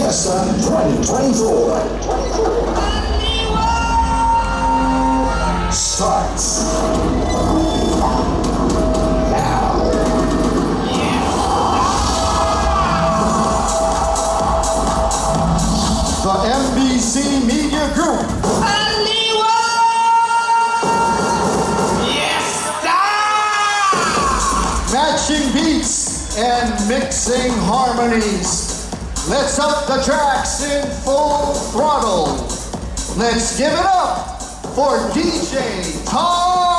Fiesta 2024 starts now. The MBC Media Group Yes, matching beats and mixing harmonies. Let's up the tracks in full throttle. Let's give it up for DJ Tom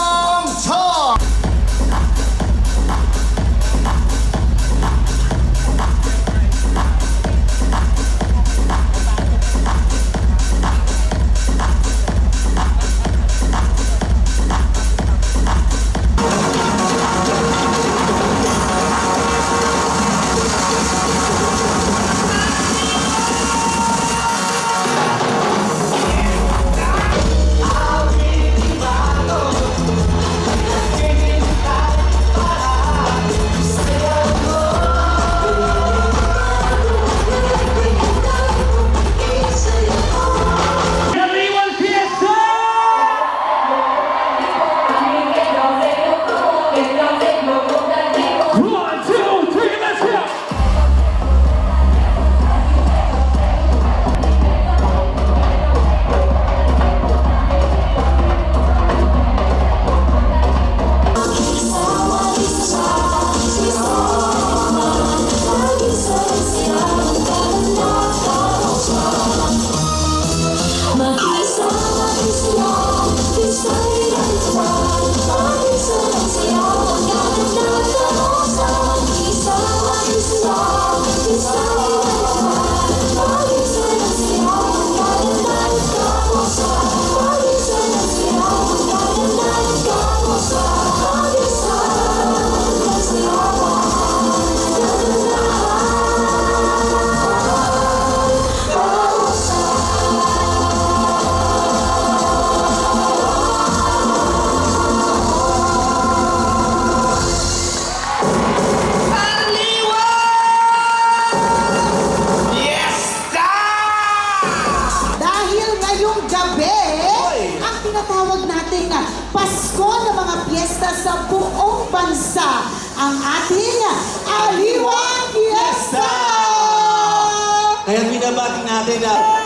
tinatawag nating Pasko ng mga piyesta sa buong bansa, ang ating Aliwang Fiesta! Kaya binabati natin na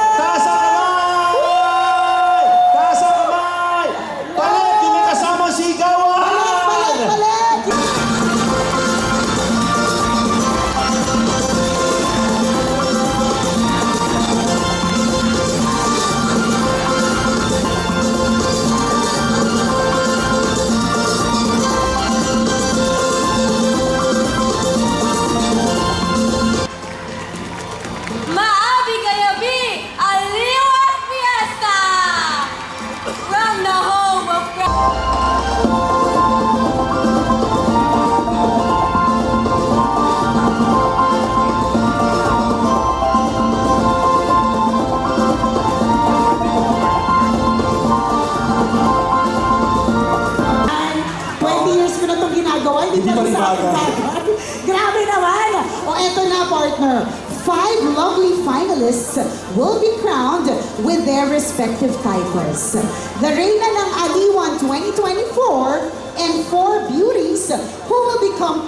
finalists will be crowned with their respective titles. The Reina ng Aliwan 2024 and four beauties who will become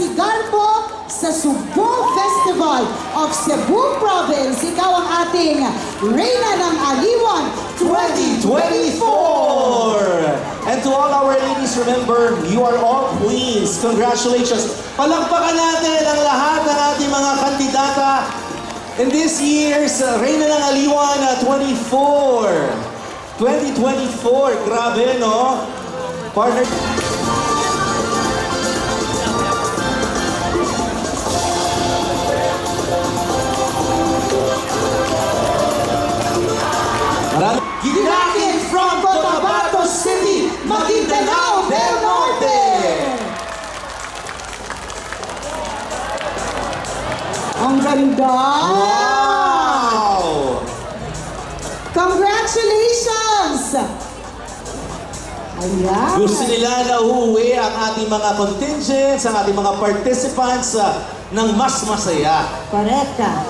of Pasigarpo sa Subo Festival of Cebu Province. Ikaw ang ating Reyna ng Aliwan 2024! And to all our ladies, remember, you are all queens. Congratulations. Palakpakan natin ang lahat ng ating mga kandidata in this year's Reyna ng Aliwan uh, 24. 2024. Grabe, no? Partner... Ginahin from Cotabato City, Maguindanao del Norte! Ang ganda! Wow! Congratulations! Ayan. Gusto nila na uuwi ang ating mga contingents, ang ating mga participants ah, ng mas masaya. Correct.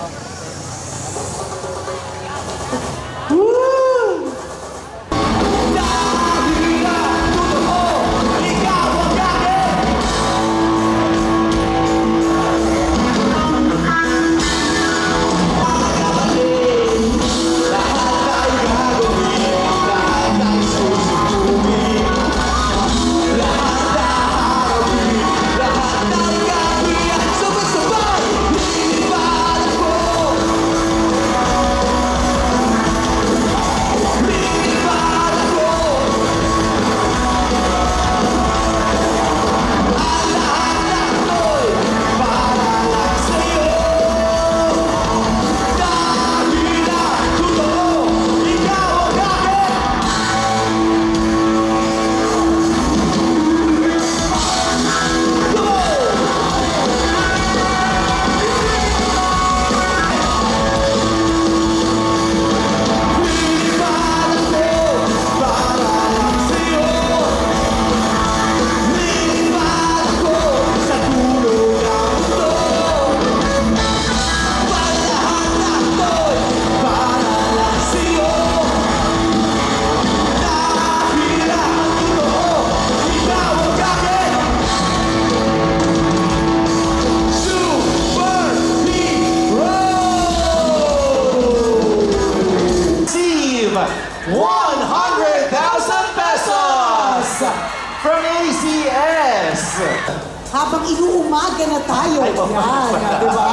Inuumaga na tayo. Yan, di ba?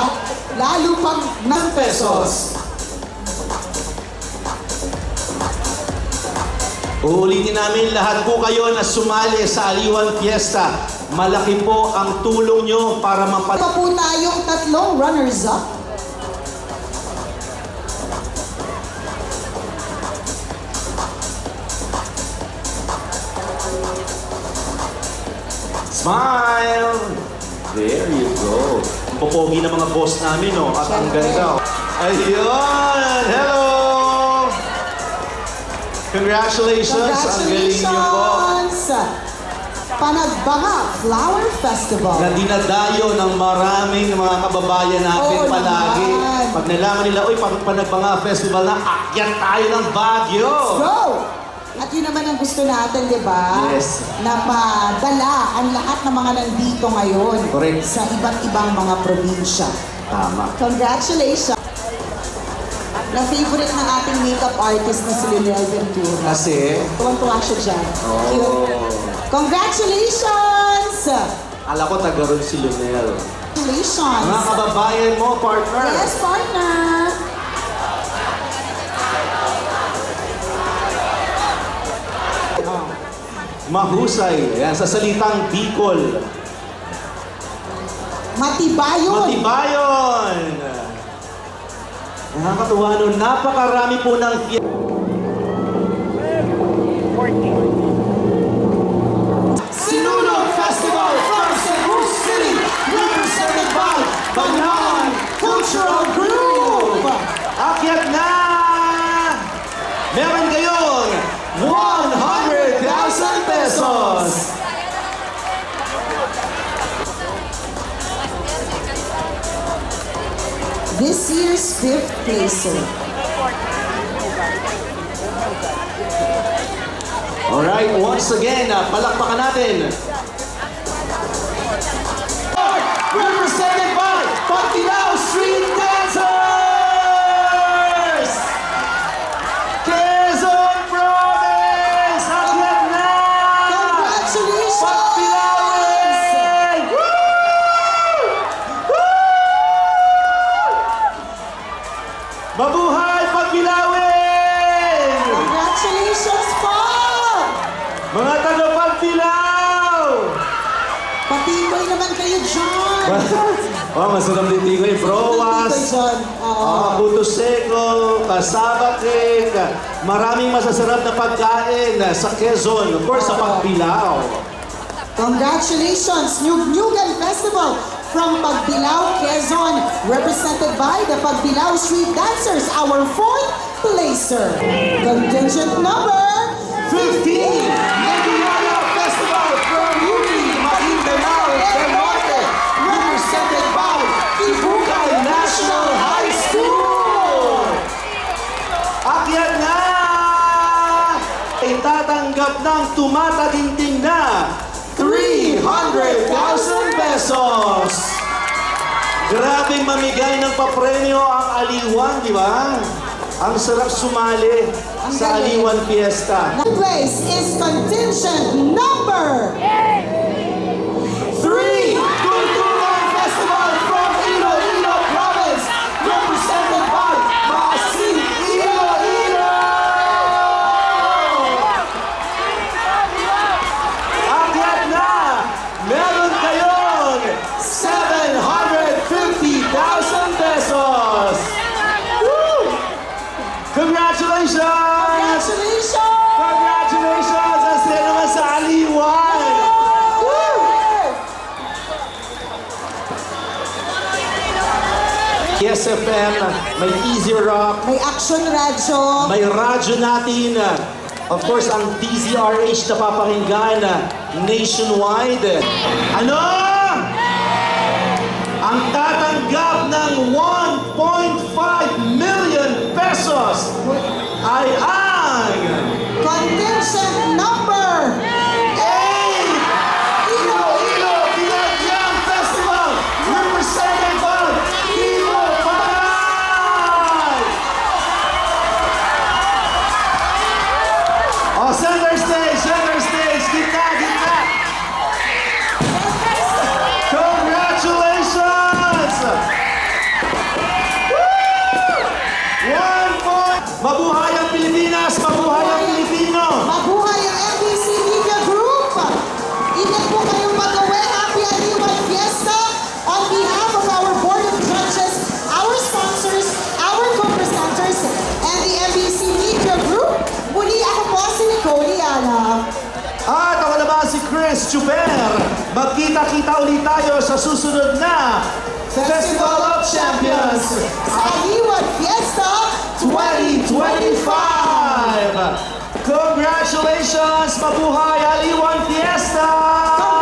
Lalo pag ng pesos. Uulitin namin lahat po kayo na sumali sa Aliwan Fiesta. Malaki po ang tulong nyo para mapat... Pa po tayong tatlong runners-up. Smile! There you go. Ang Popogi na mga boss namin, no? At ang ganda. Ayun! Hello! Congratulations! Ang galing niyo po. Congratulations! Panagbanga Flower Festival. na dinadayo ng maraming mga kababayan natin Oo palagi. naman. Pag nalaman nila, uy, pag Panagbanga Festival na, akyat tayo ng Baguio! Go! At yun naman ang gusto natin, di ba? Yes. Na madala ang lahat ng mga nandito ngayon Correct. sa iba't ibang mga probinsya. Tama. Congratulations! Na favorite ng ating makeup artist na si Liliel Ventura. Kasi, Tuwang-tuwa siya dyan. Oh. Cute. Congratulations! ala ko taga ron si Lunel. Congratulations! Mga kababayan mo, partner. Yes, partner! Mahusay. Yan, sa salitang Bicol. Matibayon! Matibayon! Nakakatuwa nun. Napakarami po ng Sinulog Festival from Cebu City, represented by Banahan Cultural Group! Year's fifth placer. Alright, once again, palakpakan natin. Oh, masarap din tikoy. Oo. uh, puto seco, kasaba cake, maraming masasarap na pagkain sa Quezon, of course sa Pagpilaw. Congratulations! Nyug Nyugan Festival from Pagbilao, Quezon, represented by the Pagbilao Street Dancers, our fourth placer. Contingent number 15, pesos. Grabing mamigay ng papremyo ang Aliwan, di ba? Ang sarap sumali sa. Aliwan Fiesta. The place is contingent Congratulations! Congratulations! Congratulations! Ang sila naman sa Aliwan! Yes FM, may Easy Rock, May action radyo. may radyo natin. Of course, ang DZRH na papakinggan nationwide. Ano? Ang tatanggap ng 1.5 Chris Chuper. Magkita-kita ulit tayo sa susunod na Festival of Champions Sa Aliwan Fiesta 2025! Congratulations! Mabuhay Aliwan Fiesta!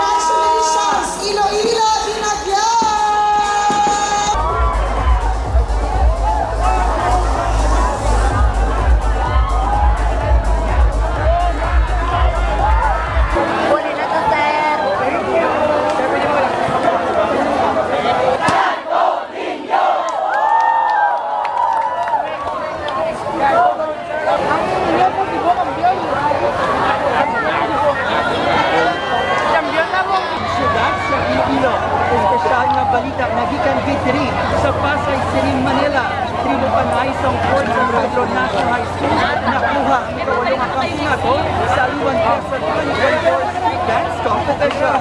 Tribo Panay sa Pedro National High School nakuha ang kawalong kampiyonato sa Iwan Festa 2024 Street Dance Competition.